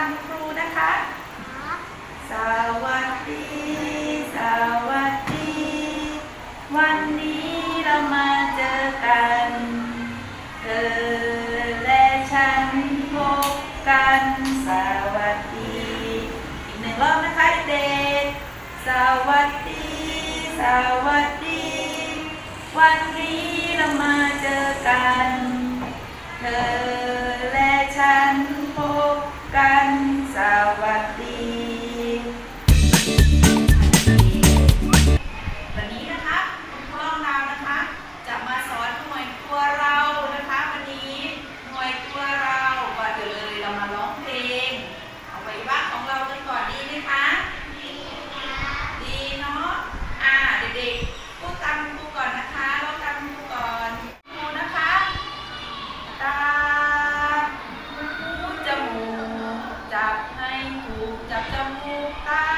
ามครูนะคะ สวัสดี สวัสดี วันนี้เรามาเจอกัน เธอและฉันพบกัน สวัสดี อีกหนึ่งรอบนะคะเด็กสวัสดี สวัสดี วันนี้เรามาเจอกัน เธอ จมูกตา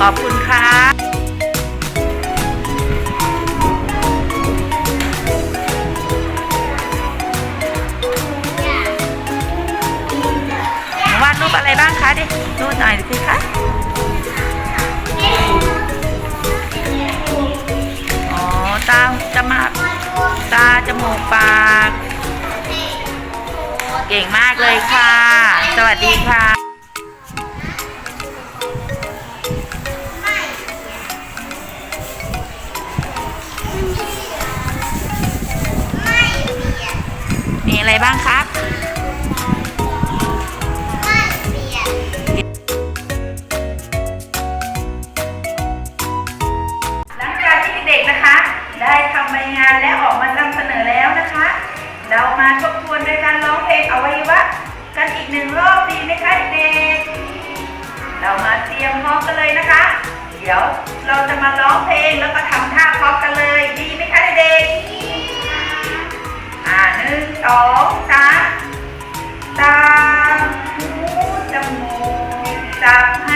ขอบคุณครับวาดรูปอะไรบ้างคะดิดูหน่อยสิคะอ๋อตาจมาตาจมูกปาก เก่งมากเลยค่ะ สวัสดีค่ะ อะไรบ้างครับหลังจากที่เด็กนะคะได้ทำใบงานและออกมานำเสนอแล้วนะคะ เรามาทบทวนโดยการร้องเพลงอวัยวะกันอีกหนึ่งรอบดีไหมคะเด็กๆเรามาเตรียมพร้อมกันเลยนะคะ เดี๋ยวเราจะมาร้องเพลงแล้วก็ทำท่าพร้อมกันเลยดีไหมคะเด็กๆ หนึ่งสองสามตาหูจมูกจับห้า